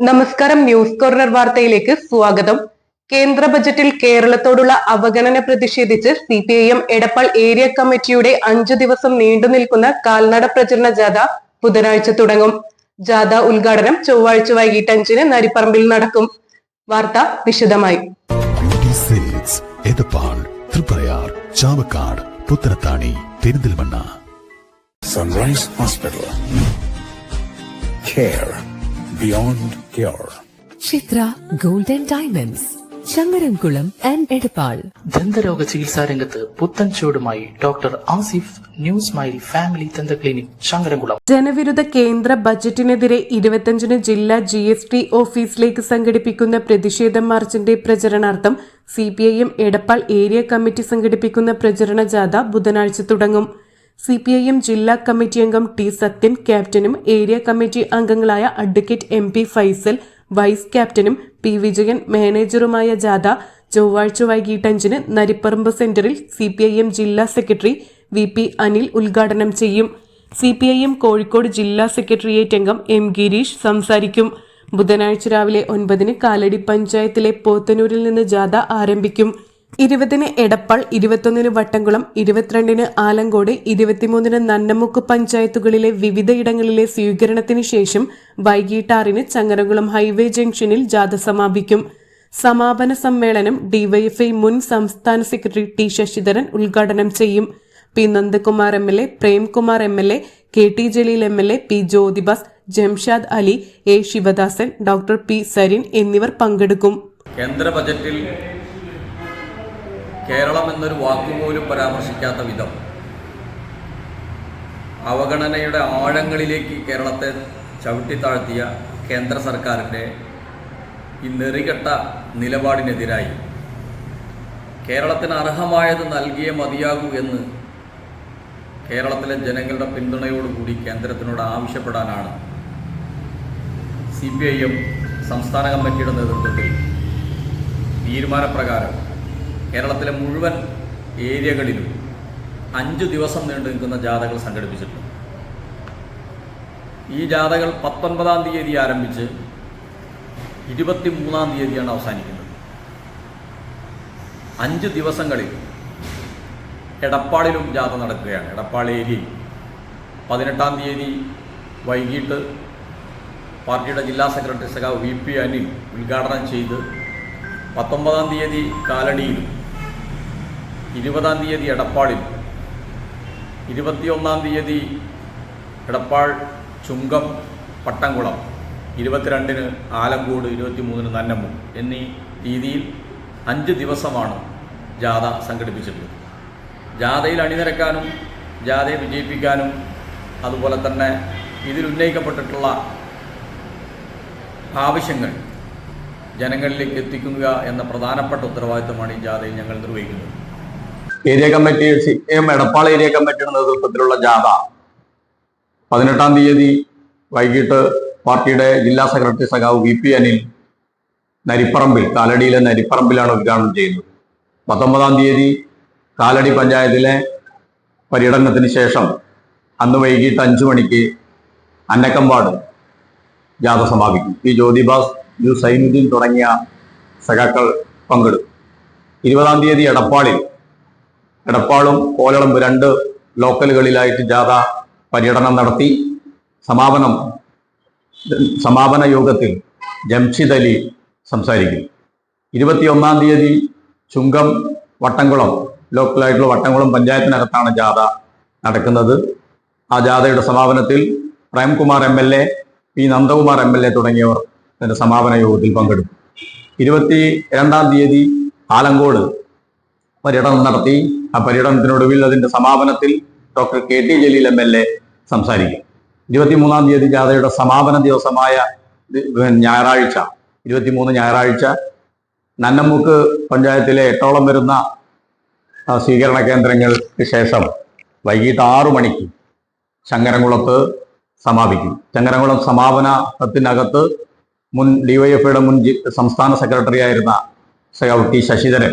നമസ്കാരം news corner വാർത്തയിലേക്ക് സ്വാഗതം. കേന്ദ്ര ബജറ്റിൽ കേരളത്തോടുള്ള അവഗണന പ്രതിഷേധിച്ച് C P I M Edappal area കമ്മിറ്റിയുടെ അഞ്ചു ദിവസം നീണ്ടു നിൽക്കുന്ന കാൽനട പ്രചരണ ജാഥ ബുധനാഴ്ച തുടങ്ങും. ജാഥ ഉദ്ഘാടനം ചൊവ്വാഴ്ച വൈകിട്ട് അഞ്ചിന് നരിപ്പറമ്പിൽ നടക്കും. വാർത്ത വിശദമായി. Chavakkad Puthanathani Perinthalmanna sunrise hospital beyond cure. Chithra golden diamonds Changaramkulam and Edappal. ദന്തരോഗ ചികിത്സാ രംഗത്ത് പുത്തൻ ചുവടുമായി doctor Asif new smile family ദന്ത ക്ലിനിക് ചങ്ങരംകുളം ജനവിരുദ്ധ കേന്ദ്ര ബജറ്റിനെതിരെ ഇരുപത്തിയഞ്ചിന് ജില്ലാ ജി എസ് ടി ഓഫീസിലേക്ക് സംഘടിപ്പിക്കുന്ന പ്രതിഷേധ മാർച്ചിന്റെ പ്രചരണാർത്ഥം C P I M Edappal area committee സംഘടിപ്പിക്കുന്ന പ്രചരണ ജാഥ ബുധനാഴ്ച തുടങ്ങും. സി പി ഐ എം ജില്ലാ കമ്മിറ്റി അംഗം ടി സത്യൻ ക്യാപ്റ്റനും ഏരിയ കമ്മിറ്റി അംഗങ്ങളായ advocate M P Faisal vice ക്യാപ്റ്റനും പി വിജയൻ മാനേജറുമായ ജാഥ ചൊവ്വാഴ്ച വൈകിട്ട് അഞ്ചിന് നരിപ്പറമ്പ് സെന്ററിൽ സി പി ഐ എം ജില്ലാ സെക്രട്ടറി വി പി അനിൽ ഉദ്ഘാടനം ചെയ്യും. C P I M Kozhikode ജില്ലാ സെക്രട്ടേറിയറ്റ് അംഗം എം ഗിരീഷ് സംസാരിക്കും. ബുധനാഴ്ച രാവിലെ ഒൻപതിന് കാലടി പഞ്ചായത്തിലെ പോത്തനൂരിൽ നിന്ന് ജാഥ ആരംഭിക്കും. ഇരുപതിന് എടപ്പാൾ ഇരുപത്തൊന്നിന് വട്ടംകുളം ഇരുപത്തിരണ്ടിന് ആലങ്കോട് ഇരുപത്തിമൂന്നിന് നന്നമുക്ക് പഞ്ചായത്തുകളിലെ വിവിധയിടങ്ങളിലെ സ്വീകരണത്തിന് ശേഷം വൈകിട്ട് ആറിന് ചങ്ങരകുളം ഹൈവേ ജംഗ്ഷനിൽ ജാഥ സമാപിക്കും. സമാപന സമ്മേളനം ഡിവൈഎഫ്ഐ മുൻ സംസ്ഥാന സെക്രട്ടറി ടി ശശിധരൻ ഉദ്ഘാടനം ചെയ്യും. P Nandakumar M L A Premkumar M L A K T Jaleel M L A P Jyothibas Jamshad Ali A Sivadasan doctor P Sarin എന്നിവർ പങ്കെടുക്കും. കേന്ദ്ര ബജറ്റിൽ കേരളം എന്നൊരു വാക്കുപോലും പരാമർശിക്കാത്ത വിധം അവഗണനയുടെ ആഴങ്ങളിലേക്ക് കേരളത്തെ ചവിട്ടിത്താഴ്ത്തിയ കേന്ദ്ര സർക്കാരിന്റെ ഈ നെറികെട്ട നിലപാടിനെതിരായി കേരളത്തിന് അർഹമായത് നൽകിയേ മതിയാകൂ എന്ന് കേരളത്തിലെ ജനങ്ങളുടെ പിന്തുണയോടുകൂടി കേന്ദ്രത്തിനോട് ആവശ്യപ്പെടാനാണ് സി പി ഐ എം സംസ്ഥാന കമ്മിറ്റിയുടെ നേതൃത്വത്തിൽ തീരുമാനപ്രകാരം കേരളത്തിലെ മുഴുവൻ ഏരിയകളിലും അഞ്ച് ദിവസം നീണ്ടു നിൽക്കുന്ന ജാഥകൾ സംഘടിപ്പിച്ചിട്ടുണ്ട്. ഈ ജാഥകൾ പത്തൊൻപതാം തീയതി ആരംഭിച്ച് ഇരുപത്തി മൂന്നാം തീയതിയാണ് അവസാനിക്കുന്നത്. അഞ്ച് ദിവസങ്ങളിൽ എടപ്പാളിലും ജാഥ നടക്കുകയാണ്. എടപ്പാൾ ഏരിയയിൽ പതിനെട്ടാം തീയതി വൈകിട്ട് പാർട്ടിയുടെ ജില്ലാ സെക്രട്ടറി സഖാവ് വി പി അനിൽ ഉദ്ഘാടനം ചെയ്ത് പത്തൊമ്പതാം തീയതി കാലടിയിലും ഇരുപതാം തീയതി എടപ്പാളിൽ. ഇരുപത്തിയൊന്നാം തീയതി എടപ്പാൾ ചുങ്കം പട്ടംകുളം. ഇരുപത്തിരണ്ടിന് ആലങ്കോട് ഇരുപത്തിമൂന്നിന് നന്നമ്മു എന്നീ രീതിയിൽ അഞ്ച് ദിവസമാണ് ജാഥ സംഘടിപ്പിച്ചിട്ടുള്ളത്. ജാഥയിൽ അണിനിരക്കാനും ജാഥയെ വിജയിപ്പിക്കാനും അതുപോലെ തന്നെ ഇതിൽ ഉന്നയിക്കപ്പെട്ടിട്ടുള്ള ആവശ്യങ്ങൾ ജനങ്ങളിലേക്ക് എത്തിക്കുക എന്ന പ്രധാനപ്പെട്ട ഉത്തരവാദിത്തമാണ് ഈ ജാഥയിൽ ഞങ്ങൾ നിർവഹിക്കുന്നത്. Area committee C M Edappal area കമ്മിറ്റിയുടെ നേതൃത്വത്തിലുള്ള ജാഥ. പതിനെട്ടാം തീയതി വൈകിട്ട് പാർട്ടിയുടെ ജില്ലാ സെക്രട്ടറി സഖാവ് വി പി അനിൽ നരിപ്പറമ്പിൽ കാലടിയിലെ നരിപ്പറമ്പിലാണ് ഉദ്ഘാടനം ചെയ്യുന്നത്. പത്തൊമ്പതാം തീയതി കാലടി പഞ്ചായത്തിലെ പര്യടനത്തിന് ശേഷം അന്ന് വൈകിട്ട് അഞ്ചു മണിക്ക് അന്നക്കമ്പാട് ജാഥ സമാപിക്കും. പി ജ്യോതിബാസ് യു സൈനുദ്ദീൻ തുടങ്ങിയ സഖാക്കൾ പങ്കെടുക്കും. ഇരുപതാം തീയതി എടപ്പാളിൽ എടപ്പാളും കോലളമ്പ് രണ്ട് ലോക്കലുകളിലായിട്ട് ജാഥ പര്യടനം നടത്തി. സമാപനം സമാപന യോഗത്തിൽ ജംഷിദ് അലി സംസാരിക്കും. ഇരുപത്തിയൊന്നാം തീയതി ചുങ്കം വട്ടംകുളം ലോക്കലായിട്ടുള്ള വട്ടംകുളം പഞ്ചായത്തിനകത്താണ് ജാഥ നടക്കുന്നത്. ആ ജാഥയുടെ സമാപനത്തിൽ Premkumar M L A P Nandakumar M L A തുടങ്ങിയവർ അതിന്റെ സമാപന യോഗത്തിൽ പങ്കെടുക്കും. ഇരുപത്തി രണ്ടാം തീയതി ആലങ്കോട് പര്യടനം നടത്തി. ആ പര്യടനത്തിനൊടുവിൽ അതിന്റെ സമാപനത്തിൽ doctor K T Jaleel M L A സംസാരിക്കും. ഇരുപത്തിമൂന്നാം തീയതി ജാഥയുടെ സമാപന ദിവസമായ ഞായറാഴ്ച ഇരുപത്തിമൂന്ന് ഞായറാഴ്ച നന്നമ്മൂക്ക് പഞ്ചായത്തിലെ എട്ടോളം വരുന്ന സ്വീകരണ കേന്ദ്രങ്ങൾക്ക് ശേഷം വൈകിട്ട് ആറു മണിക്ക് ചങ്ങരംകുളത്ത് സമാപിക്കും. ചങ്ങരംകുളം സമാപനത്തിനകത്ത് മുൻ ഡിവൈഎഫ്ഐയുടെ മുൻ സംസ്ഥാന സെക്രട്ടറി ആയിരുന്ന സഖാവ് T Sasidharan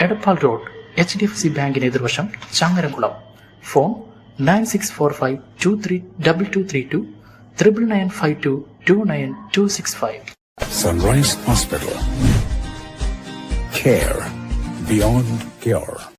Edappal road H D F C ബാങ്കിന് എതിർവശം Changaramkulam. Phone nine six four five two three double two three two triple nine five two two nine two six five. Sunrise hospital Care beyond cure.